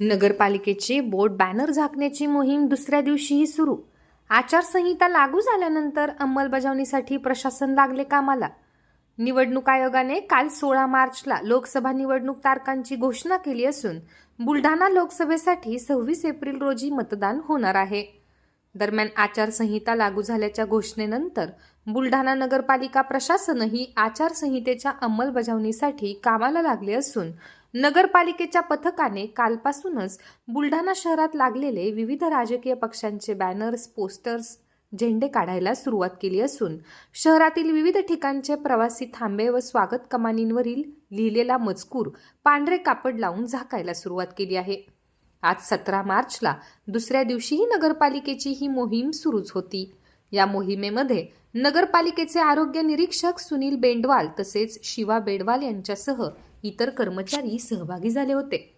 नगरपालिकेचे board banner झाकण्याची मोहीम दुसऱ्या दिवशीही सुरू. आचारसंहिता लागू झाल्यानंतर अंमलबजावणीसाठी प्रशासन लागले कामाला. निवडणूक आयोगाने काल सोळा मार्चला लोकसभा निवडणूक तारखांची घोषणा केली असून बुलढाणा लोकसभेसाठी सव्वीस एप्रिल रोजी मतदान होणार आहे. दरम्यान आचारसंहिता लागू झाल्याच्या घोषणेनंतर बुलढाणा नगरपालिका प्रशासनही आचारसंहितेच्या अंमलबजावणीसाठी कामाला लागले असून नगरपालिकेच्या पथकाने कालपासूनच बुलढाणा शहरात लागलेले विविध राजकीय पक्षांचे बॅनर्स पोस्टर्स झेंडे काढायला सुरुवात केली असून शहरातील विविध ठिकाणचे प्रवासी थांबे व स्वागत कमानींवरील लिहिलेला मजकूर पांढरे कापड लावून झाकायला सुरुवात केली आहे. आज सतरा मार्चला दुसऱ्या दिवशीही नगरपालिकेची ही मोहीम सुरूच होती. या मोहिमेमध्ये नगरपालिकेचे आरोग्य निरीक्षक सुनील बेंडवाल तसेच शिवा बेडवाल यांच्यासह इतर कर्मचारी सहभागी झाले होते.